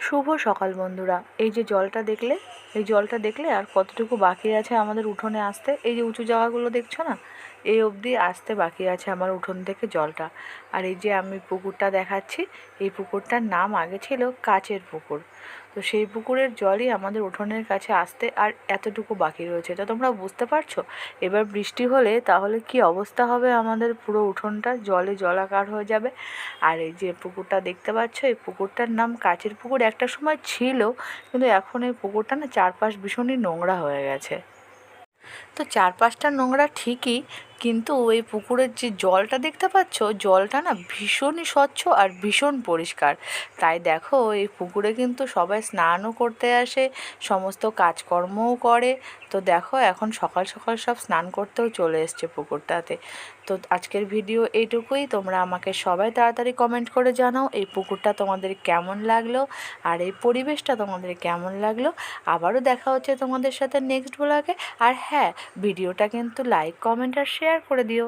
শুভ সকাল বন্ধুরা। এই যে জলটা দেখলে এই জলটা দেখলে আর কতটুকু বাকি আছে আমাদের উঠোনে আসতে? এই যে উঁচু জায়গাগুলো দেখছ না? এই অবধি আসতে বাকি আছে আমার উঠোন থেকে জলটা। আর এই যে আমি পুকুরটা দেখাচ্ছি, এই পুকুরটার নাম আগে ছিল কাচের পুকুর। তো সেই পুকুরের জলই আমাদের উঠোনের কাছে আসতে আর এতটুকু বাকি রয়েছে। তো তোমরা বুঝতে পারছ? এবার বৃষ্টি হলে তাহলে কি অবস্থা হবে আমাদের পুরো উঠোনটা? জলে জলাকার হয়ে যাবে। আর এই যে পুকুরটা দেখতে পাচ্ছ, এই পুকুরটার নাম কাচের পুকুর। একটা সময় ছিল, কিন্তু এখন এই পুকুরটা না চারপাশ ভীষণই নোংরা হয়ে গেছে। তো চারপাশটা নোংরা ঠিকই কিন্তু ওই পুকুরের যে জলটা দেখতে পাচ্ছ, জলটা না ভীষণই স্বচ্ছ আর ভীষণ পরিষ্কার। তাই দেখো, এই পুকুরে কিন্তু সবাই স্নানও করতে আসে, সমস্ত কাজকর্মও করে। তো দেখো, এখন সকাল সকাল সব স্নান করতেও চলে এসছে পুকুরটাতে। তো আজকের ভিডিও এইটুকুই। তোমরা আমাকে সবাই তাড়াতাড়ি কমেন্ট করে জানাও এই পুকুরটা তোমাদের কেমন লাগল আর এই পরিবেশটা তোমাদের কেমন লাগল। আবারও দেখা হচ্ছে তোমাদের সাথে নেক্সট ব্লগে আর হ্যাঁ ভিডিওটা কিন্তু লাইক কমেন্ট আর শেয়ার করে দিও।